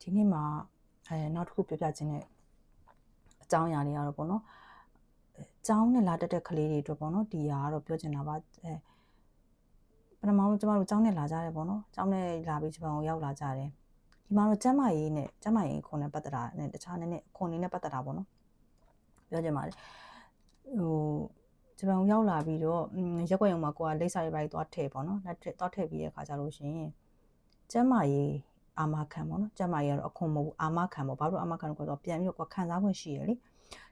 ဒီနေ့မှာအဲနောက်တစ်ခုပြောပြခြင်းနဲ့အကြောင်းအရာတွေကတော့ပေါ့နော်အဲကျောင်းနဲ့လာတက်တဲ့ကလေးတွေအတွက်ပေါ့နော်ဒီဟာကတော့ပြောချင်တာပါအဲပထမဆုံးကျမတို့ကျောင်းနဲ့လာကြတယ်ပေါ့နော်ကျောင်းနဲ့လာပြီးဂျပန်ကိုရောက်လာကြတယ်ဒီမှာတော့ကျမရေးနဲ့ကျမရေးခွန်နဲ့ပတ်သက်တာနဲ့တခြားနည်းနည်းခွန်နေနဲ့ပတ်သက်တာပေါ့နော်ပြောချင်ပါတယ်ဟိုဂျပန်ကိုရောက်လာပြီးတော့ရက်ွက်ရုံမှာကိုကလိပ်စာတွေပါသွားထည့်ပေါ့နော်လက်သွားထည့်ပြီးတဲ့အခါကျလို့ရှိရင်ကျမရေး အာမခံပေါ့နော်ကျမကြီးကတော့အခွန်မဟုတ်ဘူးအာမခံပေါ့ဘာလို့အာမခံလို့ဆိုတော့ပြန်ပြီးတော့ခံစားခွင့်ရှိရလေ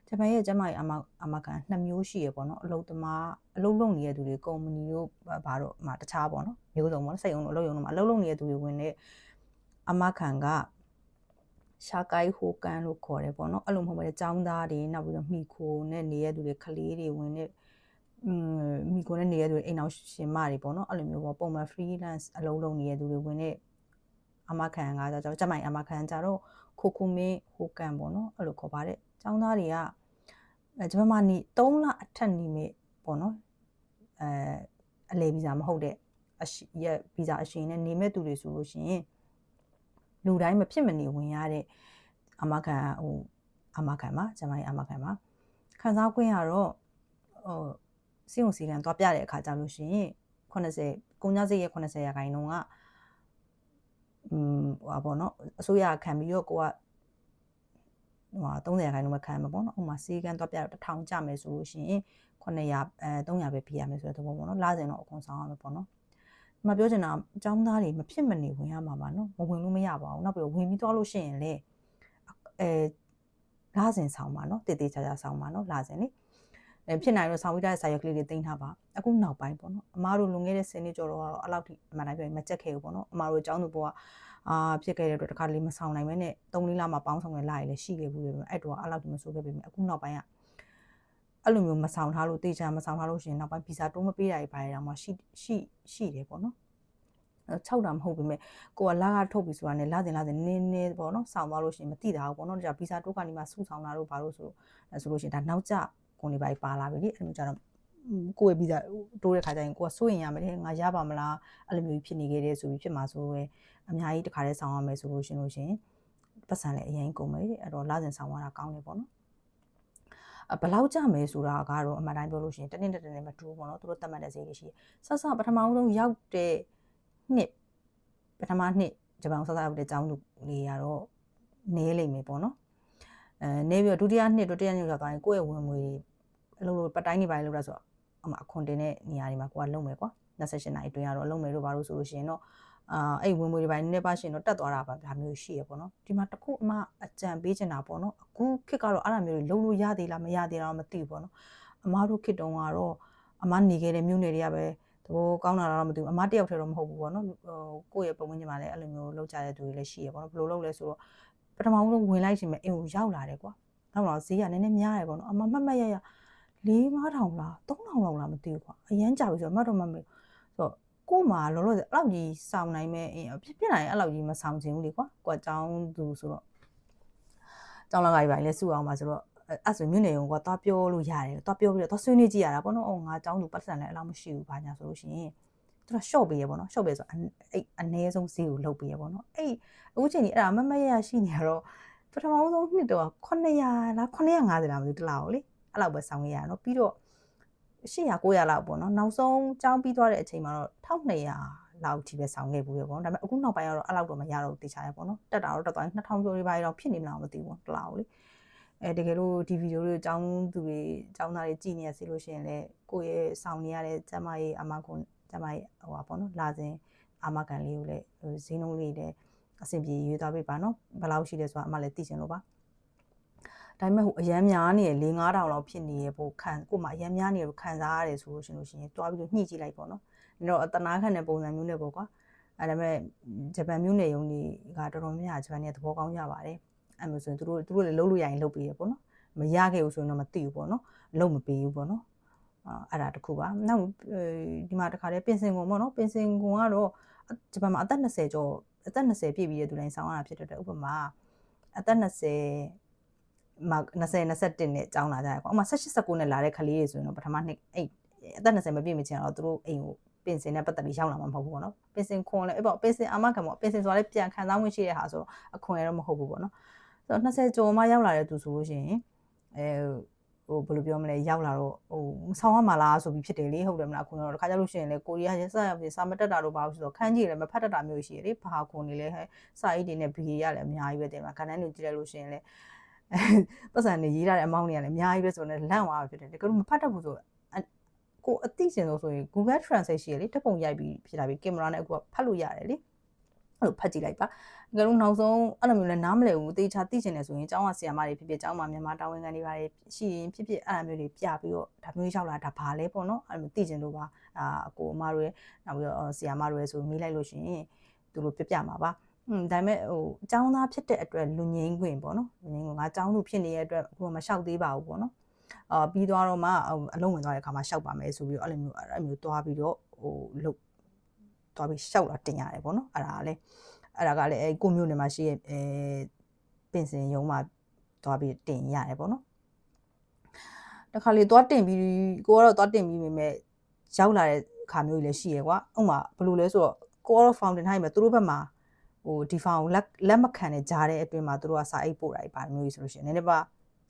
ဂျပန်ရဲ့ကျမကြီးအာမအာမခံနှစ်မျိုးရှိရပေါ့နော်အလုပ်သမားအလုပ်လုပ်နေတဲ့သူတွေကုမ္ပဏီတို့ဘာတော့မှတခြားပေါ့နော်မျိုးစုံပေါ့နော်စိတ်အောင်လို့အလုပ်ရုံတို့မှာအလုပ်လုပ်နေတဲ့သူတွေဝင်တဲ့အာမခံကရှာကိုင်းဟိုကန်လို့ခေါ်တယ်ပေါ့နော်အဲ့လိုမဟုတ်ဘဲចောင်းသားတွေနောက်ပြီးတော့မိခိုနဲ့နေရသူတွေကလေးတွေဝင်တဲ့อืมမိကိုနဲ့နေရသူတွေအိမ်အောင်ရှင်မတွေပေါ့နော်အဲ့လိုမျိုးပေါ့ပုံမှန် freelance အလုပ်လုပ်နေတဲ့သူတွေဝင်တဲ့ အမခံကကြတော့ကျမိုင်အမခံကြတော့ခိုခုမင်းဟိုကန်ပေါ့နော်အဲ့လိုခေါ်ပါတဲ့ចောင်းသားတွေကအဲဂျပန်မှာနေ3လအထက်နေမိပေါ့နော်အဲအလေဗီဇာမဟုတ်တဲ့အရှိရဗီဇာအရှင်နဲ့နေမဲ့သူတွေဆိုလို့ရှိရင်လူတိုင်းမဖြစ်မနေဝင်ရတဲ့အမခံဟိုအမခံပါကျမိုင်အမခံပါခံစား권ကတော့ဟိုစီုံစီလန်သွားပြတဲ့အခါကြလို့ရှိရင်80ကုန်ကြစိတ်ရဲ့80ရာခိုင်နှုန်းက อืมဟိုပါပေါ့နော်အစိုးရခံပြီးတော့ကိုကဟို30ရာခိုင်နှုန်းပဲခံမှာပေါ့နော်ဥမာစီကန်းတော့ပြတော့1000ကျမယ်ဆိုလို့ရှိရင်900အဲ300ပဲပြရမယ်ဆိုတဲ့သဘောပေါ့နော်လာစဉ်တော့အကုန်ဆောင်ရမယ်ပေါ့နော်ဒီမှာပြောချင်တာအကြောင်းသားတွေမဖြစ်မနေဝင်ရမှာပါနော်မဝင်လို့မရပါဘူးနောက်ပြီးဝင်ပြီးသွားလို့ရှိရင်လေအဲလာစဉ်ဆောင်ပါနော်တည်တည်ချာချာဆောင်ပါနော်လာစဉ်လေအဲ ဖြစ်နိုင်လို့ဆောင်းဝိတာရဲ့စာရွက်ကလေးတွေတင်ထားပါအခုနောက်ပိုင်းပေါ့နော်အမားတို့လွန်ခဲ့တဲ့10နှစ်ကျော်တော့အဲ့လောက်ထိအမှန်တိုင်းပြောရင်မကြက်ခဲ့ဘူးပေါ့နော်အမားတို့အကြောင်းသူဘောကအာဖြစ်ခဲ့တဲ့အတွက်တခါလေးမဆောင်နိုင်မဲနဲ့3လလမှပေါင်းဆောင်ရလာရလည်းရှိခဲ့ဘူးလေအဲ့တော့အဲ့လောက်ထိမဆိုးခဲ့ပြီအခုနောက်ပိုင်းကအဲ့လိုမျိုးမဆောင်ထားလို့တေချာမဆောင်ထားလို့ရှင်နောက်ပိုင်းဗီဇာတိုးမပေးတာတွေပါရတာမှရှိရှိရှိတယ်ပေါ့နော်6တာမဟုတ်ပေမဲ့ကိုကလာကထုတ်ပြီဆိုတာနဲ့လာတင်လာတင်နင်းနေပေါ့နော်စောင်းသွားလို့ရှိရင်မသိတာဘူးပေါ့နော်ဒါဗီဇာတိုးကနေမှစုဆောင်တာတို့ဘာလို့ဆိုလို့ဆိုလို့ရှိရင်ဒါနောက်ကျ ကုန်တွေပါပါလာပြီလေအဲ့လိုကြတော့ကိုယ့်ရဲ့ဗီဇာတိုးတဲ့ခါကျရင်ကိုကစိုးရင်ရမယ်လေငါရပါမလားအဲ့လိုမျိုးဖြစ်နေခဲ့တဲ့ဆိုပြီးဖြစ်မှာဆိုရဲအများကြီးတခါတည်းဆောင်ရမယ်ဆိုလို့ရှင်လို့ရှင်ပတ်စံလည်းအရင်ကုန်မယ်အဲ့တော့လာစဉ်ဆောင်ရတာကောင်းတယ်ပေါ့နော်အဘလောက်ကြမယ်ဆိုတာကတော့အမှန်တိုင်းပြောလို့ရှိရင်တနည်းတနည်းမတူဘူးပေါ့နော်သူတို့တတ်မှတ်တဲ့ဈေးတွေရှိဆက်ဆက်ပထမဆုံးရောက်တဲ့နှစ်ပထမနှစ်ဂျပန်ဆက်ဆက်ရောက်တဲ့အကြောင်းလူလေးကတော့နေလိမ့်မယ်ပေါ့နော် အဲနေပြီးတော့ဒုတိယနှစ်ဒုတိယနှစ်ရောက်သွားရင်ကိုယ့်ရဲ့ဝင်ငွေအလုပ်လုပ်ပတိုင်းနေပါလေလို့ရဆိုတော့အမအခွန်တင်တဲ့နေရာတွေမှာကိုကလုံမယ်ကွာ28နိုင်အတွင်းကတော့လုံမယ်လို့ဘာလို့ဆိုလို့ရှိရင်တော့အာအဲ့ဝင်ငွေတွေပိုင်းနည်းနည်းပါရှင်တော့တက်သွားတာပါဒါမျိုးရှိရပေါ့နော်ဒီမှာတခုအမအကြံပေးချင်တာပေါ့နော်အခုခေတ်ကတော့အဲ့လိုမျိုးတွေလုံလို့ရသေးလားမရသေးလားမသိဘူးပေါ့နော်အမတို့ခေတ်တုန်းကတော့အမနေခဲ့တဲ့မြို့နယ်တွေကပဲသဘောကောင်းတာတော့မသိဘူးအမတယောက်တည်းတော့မဟုတ်ဘူးပေါ့နော်ဟိုကိုယ့်ရဲ့ပုံမှန်ညီမလည်းအဲ့လိုမျိုးလောက်ကြတဲ့သူတွေလည်းရှိရပေါ့နော်ဘယ်လိုလုပ်လဲဆိုတော့ ပထမဆုံးဝင်လိုက်ချိန်မှာအိမ်ကိုရောက်လာတယ်ကွာနောက်တော့ဈေးကနည်းနည်းများတယ်ပေါ့နော်အမမှတ်မှတ်ရရ၄5000လား3000လောက်လားမသိဘူးကွာအရန်ကြာပြီဆိုတော့မှတ်တော့မှတ်မယ်ဆိုတော့ကို့မှာလောလောဆယ်အဲ့လောက်ကြီးစောင်းနိုင်မဲ့ဖြစ်ဖြစ်နိုင်အဲ့လောက်ကြီးမစောင်းချင်ဘူးလေကွာကိုကចောင်းသူဆိုတော့ចောင်းလကားကြီးပါလေစုအောင်ပါဆိုတော့အဲ့ဆိုမြို့နယ်ရုံကသွားပြောလို့ရတယ်သွားပြောပြီးတော့သွားဆွေးနွေးကြည့်ရတာပေါ့နော်အော်ငါចောင်းသူပတ်စံလည်းအဲ့လောက်မရှိဘူးဘာညာဆိုလို့ရှိရင် သူက short ပေးရပေါ့နော် short ပေးဆိုအဲ့အနည်းဆုံးဈေးကိုလုတ်ပေးရပေါ့နော်အဲ့အခုချိန်ကြီးအဲ့ဒါမမရရရှိနေရတော့ပထမဆုံးနှစ်တော့900လား950လားမသိဘူးတလားကိုလေအဲ့လောက်ပဲဆောင်းခဲ့ရနော်ပြီးတော့800 900လောက်ပေါ့နော်နောက်ဆုံးကြောင်းပြီးသွားတဲ့အချိန်မှာတော့1200လောက်ထိပဲဆောင်းခဲ့ဘူးရပေါ့နော်ဒါပေမဲ့အခုနောက်ပိုင်းကတော့အဲ့လောက်တော့မရတော့တေချာရပေါ့နော်တက်တာတော့တက်သွားရင်2000ကျော်တွေပါတော့ဖြစ်နေမလားမသိဘူးတလားကိုလေအဲတကယ်လို့ဒီဗီဒီယိုလေးအကြောင်းသူတွေအကြောင်းသားတွေကြည့်နေရစီလို့ရှိရင်လည်းကိုယ့်ရဲ့ဆောင်းနေရတဲ့ကျမရဲ့အမကွန် ကျမရဲ့ဟိုပါပေါ့နော်လာစဉ်အမကန်လေးကိုလည်းဈေးနှုန်းလေးလည်းအဆင်ပြေရွေးသွားပြီပါနော်ဘယ်လောက်ရှိလဲဆိုတာအမလည်းသိချင်လို့ပါဒါပေမဲ့ဟိုအရန်များနေရ၄9000လောက်ဖြစ်နေရပို့ခံကိုမှအရန်များနေလို့ခံစားရတယ်ဆိုလို့ရှင်လို့ရှင်တွားပြီးတော့ညှိကြည့်လိုက်ပေါ့နော်ဒါတော့အတနာခံတဲ့ပုံစံမျိုးနဲ့ပေါ့ကွာအဲဒါပေမဲ့ဂျပန်မျိုးနယ်ရုံတွေကတော်တော်များများဂျပန်နဲ့သဘောကောင်းကြပါတယ်အဲမျိုးဆိုရင်သူတို့သူတို့လည်းလုံးလို့ရရင်လုပ်ပေးရပေါ့နော်မရခဲ့ဘူးဆိုရင်တော့မသိဘူးပေါ့နော်လုံးမပေးဘူးပေါ့နော် အဲ့ဒါတခုပါနောက်ဒီမှာတခါတည်းပင်စင်ကုံပေါ့နော်ပင်စင်ကုံကတော့ဂျပန်မှာအသက်20ကျော်အသက်20ပြည့်ပြီးတဲ့သူတိုင်းဆောင်းရတာဖြစ်တဲ့ဥပမာအသက်20မှာ20 21နဲ့ကျောင်းလာကြရပေါ့အမှ18 19နဲ့လာတဲ့ကလေးတွေဆိုရင်တော့ပထမနှစ်အဲ့အသက်20မပြည့်မချင်းတော့သူတို့အိမ်ကိုပင်စင်နဲ့ပတ်သက်ပြီးရောက်လာမှာမဟုတ်ဘူးပေါ့နော်ပင်စင်ခွန်လည်းအဲ့ပေါ့ပင်စင်အာမခံပေါ့ပင်စင်ဆိုတာလည်းပြန်ခံစားမှုရှိတဲ့ဟာဆိုတော့အခွန်ရတော့မဟုတ်ဘူးပေါ့နော်ဆိုတော့20ကျော်မှရောက်လာတဲ့သူဆိုလို့ရှိရင်အဲ ဟိုဘယ်လိုပြောမလဲရောက်လာတော့ဟိုမဆောင်ရမှာလားဆိုပြီးဖြစ်တယ်လေဟုတ်တယ်မလားခွန်တော့တခါကြလို့ရှိရင်လေကိုရီးယားရဲ့စရပ်စာမတက်တာတော့ဘာလို့ဆိုတော့ခန်းကြီးလည်းမဖတ်တတ်တာမျိုးရှိရလေဘာခွန်နေလဲဟဲ့စာအိတ်တွေနဲ့ဘီရလည်းအများကြီးပဲတင်မှာခန်းတန်းတွေကြည့်လိုက်လို့ရှိရင်လေပတ်စံနေရေးထားတဲ့အမောင်းတွေကလည်းအများကြီးပဲဆိုတော့လန့်သွားဖြစ်တယ်တကယ်လို့မဖတ်တတ်ဘူးဆိုကိုအသိစင်လို့ဆိုရင် Google Translate ရှိရလေတက်ပုံရိုက်ပြီးဖြစ်လာပြီးကင်မရာနဲ့အခုကဖတ်လို့ရတယ်လေ အဲ့လိုဖတ်ကြည့်လိုက်ပါငါတို့နောက်ဆုံးအဲ့လိုမျိုးလဲနားမလည်ဘူးတေချာသိချင်တယ်ဆိုရင်ကျောင်းကဆရာမတွေဖြစ်ဖြစ်ကျောင်းမှာမြန်မာတာဝန်ခံတွေပါတယ်ရှိရင်ဖြစ်ဖြစ်အဲ့လိုမျိုးတွေပြပြီးတော့ဒါမျိုးရောက်လာတာဘာလဲပေါ့နော်အဲ့လိုမျိုးသိချင်လို့ပါအာအကိုအမတို့ရဲ့နောက်ပြီးတော့ဆရာမတို့ရဲ့ဆိုမေးလိုက်လို့ရှိရင်သူတို့ပြပြမှာပါอืมဒါပေမဲ့ဟိုအကြောင်းသားဖြစ်တဲ့အတွက်လူငင်းခွင့်ပေါ့နော်လူငင်းခွင့်ငါအကြောင်းသူဖြစ်နေတဲ့အတွက်အခုမလျှောက်သေးပါဘူးပေါ့နော်အာပြီးသွားတော့မှအလုံးဝင်သွားတဲ့အခါမှာလျှောက်ပါမယ်ဆိုပြီးတော့အဲ့လိုမျိုးအဲ့လိုမျိုးတွားပြီးတော့ဟိုလုတ် တွားပြီးလျှောက်လာတင်ရတယ်ပေါ့နော်အဲ့ဒါကလည်းအဲ့ဒါကလည်းအဲကိုမျိုးနေမှာရှိရဲ့အဲပင်စင်ရုံးမှာတွားပြီးတင်ရတယ်ပေါ့နော်တခါလေတွားတင်ပြီးကိုကတော့တွားတင်ပြီးမိမဲ့ရောက်လာတဲ့ခါမျိုးကြီးလည်းရှိရယ်ကွာဥမာဘယ်လိုလဲဆိုတော့ကိုကတော့ fountain ထားရင်ပဲသူတို့ဘက်မှာဟိုဒီဖောင်လက်လက်မခံတဲ့ကြားတဲ့အတွင်းမှာသူတို့ကစာအိတ်ပို့တာပါမျိုးကြီးဆိုလို့ရှိရင်နည်းနည်းပါ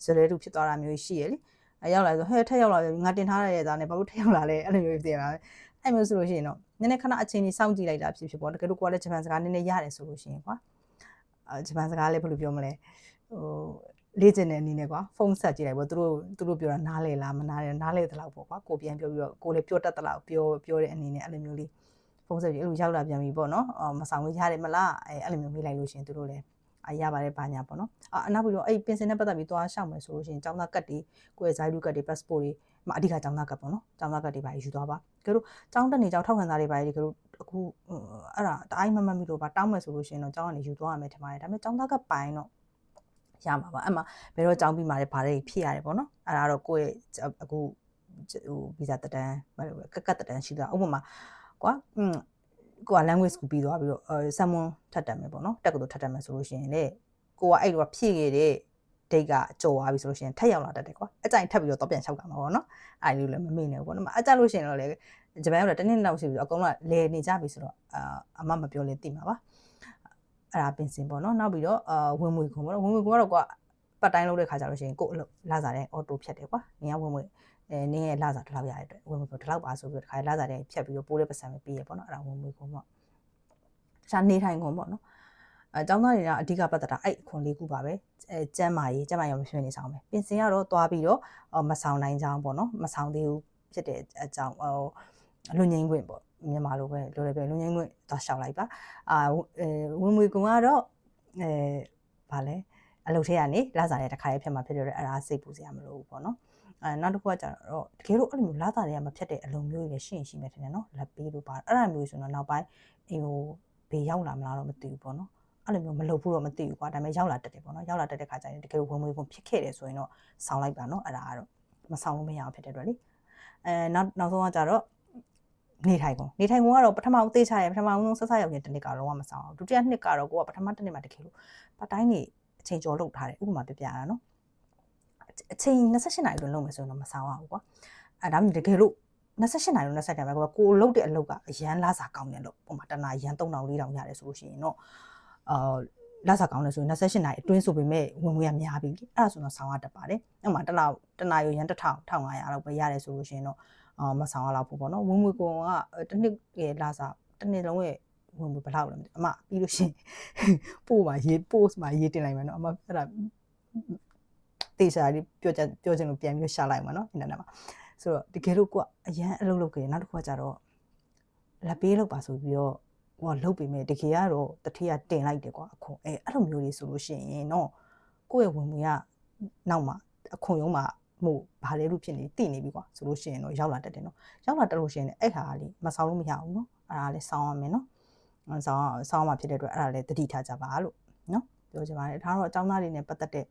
ဇလဲတူဖြစ်သွားတာမျိုးရှိရလေအဲရောက်လာဆိုဟဲ့ထက်ရောက်လာပြီငါတင်ထားရတဲ့သားနဲ့ဘာလို့ထက်ရောက်လာလဲအဲ့လိုမျိုးပြင်ပါမယ် အဲ့မျိုးဆိုလို့ရှိရင်တော့နည်းနည်းခဏအချိန်ကြီးစောင့်ကြည့်လိုက်တာဖြစ်ဖြစ်ပေါ့တကယ်လို့ကိုကလည်းဂျပန်စကားနည်းနည်းရတယ်ဆိုလို့ရှိရင်ကွာအဲဂျပန်စကားလည်းဘယ်လိုပြောမလဲဟိုလေ့ကျင့်တဲ့အနေနဲ့ကွာဖုန်းဆက်ကြည့်လိုက်ပေါ့သူတို့သူတို့ပြောတာနားလေလားမနားလေနားလေသလောက်ပေါ့ကွာကိုပြန်ပြောပြီးတော့ကိုလည်းပြောတတ်သလောက်ပြောပြောတဲ့အနေနဲ့အဲ့လိုမျိုးလေးဖုန်းဆက်ပြီးအဲ့လိုရောက်လာပြန်ပြီပေါ့နော်အော်မဆောင်လို့ရတယ်မလားအဲအဲ့လိုမျိုးမေးလိုက်လို့ရှိရင်သူတို့လည်းအ ရပါတယ်ဘာညာပေါ့နော်အနောက်ပြီးတော့အဲ့ပင်စင်နဲ့ပတ်သက်ပြီးသွားရှောက်မယ်ဆိုလို့ရှိရင်ចောင်းသားကတ်တွေကိုယ့်ရဲ့ဇိုင်းလူကတ်တွေ passport တွေမအဓိကចောင်းသားကတ်ပေါ့နော်ចောင်းသားကတ်တွေပါယူသွားပါကြလို့ចောင်းတက်နေចောင်းထောက်ခံစားတွေပါလေကြလို့အခုအဲ့ဒါတအားမမမီလို့ပါတောင်းမယ်ဆိုလို့ရှိရင်တော့ចောင်းကနေယူသွားရမယ်ထင်ပါတယ်ဒါပေမဲ့ចောင်းသားကတ်ပိုင်တော့ရမှာပါအဲ့မှာဘယ်တော့ចောင်းပြီးမှလည်းဗားတွေဖြစ်ရတယ်ပေါ့နော်အဲ့ဒါတော့ကိုယ့်ရဲ့အခုဟိုဗီဇာတက်တန်းကတ်ကတ်တက်တန်းရှိတာဥပမာကွာอืม ကိုက language ကိုပြီးသွားပြီးတော့အဲဆမ်မွန်ထပ်တက်မယ်ပေါ့နော်တက်ကတူထပ်တက်မယ်ဆိုလို့ရှိရင်လေကိုကအဲ့တော့ဖြည့်ခဲ့တဲ့ date ကကြော်သွားပြီဆိုလို့ရှိရင်ထပ်ရောက်လာတတ်တယ်ကွာအကြိုင်ထပ်ပြီးတော့တော့ပြန်လျှောက်တာမှာပေါ့နော်အဲ့လိုလည်းမမေ့နဲ့ပေါ့နော်အကြလို့ရှိရင်တော့လေဂျပန်ရောက်တော့တနေ့လောက်ရှိပြီအကုန်လုံးလဲနေကြပြီဆိုတော့အာအမမပြောလဲသိမှာပါအဲ့ဒါပင်စင်ပေါ့နော်နောက်ပြီးတော့အာဝင်မွေခွန်ပေါ့နော်ဝင်မွေခွန်ကတော့ကွာပတ်တိုင်းလုပ်တဲ့ခါကျလို့ရှိရင်ကို့အလုပ်လာစားတဲ့အော်တိုဖြတ်တယ်ကွာနေရဝင်မွေ အဲနင်းရဲ့လာစားတစ်လောက်ရတဲ့အတွက်ဝင်မွေခွန်တစ်လောက်ပါဆိုပြီးတော့တစ်ခါလာစားတဲ့ဖြတ်ပြီးတော့ပိုးတဲ့ပတ်စံပဲပေးရပေါ့နော်အဲ့ဒါဝင်မွေခွန်ပေါ့တခြားနေထိုင်ခွန်ပေါ့နော်အဲចောင်းသားတွေကအဓိကပတ်သက်တာအဲ့အခွန်လေးခုပါပဲအဲကျမ်းမာရေးကျမ်းမာရေးမဖြစ်နေဆောင်ပဲပင်စင်ကတော့သွားပြီးတော့မဆောင်နိုင်ကြောင်းပေါ့နော်မဆောင်သေးဘူးဖြစ်တဲ့အကြောင်းဟိုလူငင်းခွင့်ပေါ့မြန်မာလိုပဲလိုလည်းပဲလူငင်းခွင့်သွားရှောက်လိုက်ပါအာအဲဝင်မွေကုံကတော့အဲဗာလဲအလုပ်ထဲကနေလာစားတဲ့တစ်ခါရေးဖြစ်မှာဖြစ်တယ်အဲ့ဒါစိတ်ပူစရာမလိုဘူးပေါ့နော် အဲနောက်တစ်ခုကကျတော့တကယ်လို့အဲ့လိုမျိုးလာတာတွေကမဖြတ်တဲ့အလုံးမျိုးတွေလည်းရှိရင်ရှိမယ်ထင်တယ်နော်လက်ပေးလို့ပါအဲ့ဒါမျိုးဆိုတော့နောက်ပိုင်းအေးဟိုဘေးရောက်လာမလားတော့မသိဘူးပေါ့နော်အဲ့လိုမျိုးမလုပ်ဘူးတော့မသိဘူးကွာဒါပေမဲ့ရောက်လာတတ်တယ်ပေါ့နော်ရောက်လာတတ်တဲ့ခါကျရင်တကယ်ဝင်ဝင်ကုန်ဖြစ်ခဲ့တယ်ဆိုရင်တော့ဆောင်းလိုက်ပါနော်အဲ့ဒါကတော့မဆောင်းလို့မရအောင်ဖြစ်တဲ့အတွက်လေအဲနောက်နောက်ဆုံးကကြတော့နေထိုင်ကုန်နေထိုင်ကုန်ကတော့ပထမဦးသေးချရပထမဦးဆုံးဆက်ဆက်ရောက်ရင်တစ်နှစ်ကတော့မဆောင်အောင်ဒုတိယနှစ်ကတော့ကိုကပထမတစ်နှစ်မှာတကယ်လို့ပတ်တိုင်းနေအချိန်ကျော်လုပ်ထားတယ်ဥပမာပြပြတာနော် အချိန်28နာရီလုံးလုပ်မယ်ဆိုရင်တော့မဆောင်အောင်ကွာအဲဒါမှတကယ်လို့28နာရီလုံး28နာရီပဲကိုလုတ်တဲ့အလုပ်ကအရန်လာစာကောင်းတယ်လို့ပုံမှန်တနာရန်3000 4000ရတယ်ဆိုလို့ရှိရင်တော့အာလာစားကောင်းတယ်ဆိုရင်28နာရီအတွင်းဆိုပေမဲ့ဝင်ငွေကများပြီလေအဲ့ဒါဆိုတော့ဆောင်းရတတ်ပါတယ်အဲ့မှာတစ်လောက်တနာရီရန်1000 1500လောက်ပဲရတယ်ဆိုလို့ရှိရင်တော့အာမဆောင်းရလောက်ဖို့ပေါ့နော်ဝင်ငွေကောင်ကတစ်နှစ်ရဲ့လာစားတစ်နှစ်လုံးရဲ့ဝင်ငွေဘယ်လောက်လဲမသိအမပြီးလို့ရှိရင်ပို့ပါရေး post မှာရေးတင်လိုက်မယ်နော်အမအဲ့ဒါ တေချာလေးပြောချင်ပြောချင်လို့ပြန်ပြီးရှာလိုက်မှာနော်အင်တာနက်မှာဆိုတော့တကယ်လို့ကိုကအရန်အလုပ်လုပ်ကြတယ်နောက်တစ်ခုကကြတော့လက်ပေးလုပ်ပါဆိုပြီးတော့ဟိုလုတ်ပေမဲ့တကယ်ကတော့တတိယတင်လိုက်တယ်ကွာအခွန်အဲအဲ့လိုမျိုးလေးဆိုလို့ရှိရင်တော့ကိုယ့်ရဲ့ဝင်ငွေကနောက်မှာအခွန်ရုံးမှာမို့ဘာလဲလို့ဖြစ်နေတည်နေပြီကွာဆိုလို့ရှိရင်တော့ရောက်လာတတ်တယ်နော်ရောက်လာတတ်လို့ရှိရင်အဲ့ဟာလေးမဆောင်လို့မရဘူးနော်အဲ့ဒါလေးစောင်းရမယ်နော်ဆောင်းဆောင်းမှာဖြစ်တဲ့အတွက်အဲ့ဒါလေးတတိထားကြပါလို့နော် ပြောချင်ပါတယ်ဒါတော့အကြောင်းသားတွေနဲ့ပတ်သက်တဲ့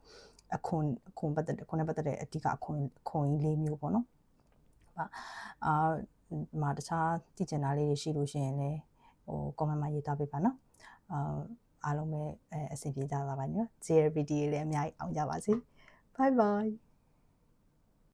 အခွန်အခွန်ပတ်သက်တဲ့ခွန်နဲ့ပတ်သက်တဲ့အဓိကအခွန်ခွန်ကြီးလေးမျိုးပေါ့နော်ဟာအာမှာတခြားတည်ကျင်တာလေးတွေရှိလို့ရှိရင်လည်းဟို comment မှာရေးသားပေးပါနော်အာအားလုံးပဲအဆင်ပြေကြပါပါနော် JRPD လည်းအများကြီးအောင်ကြပါစေ bye bye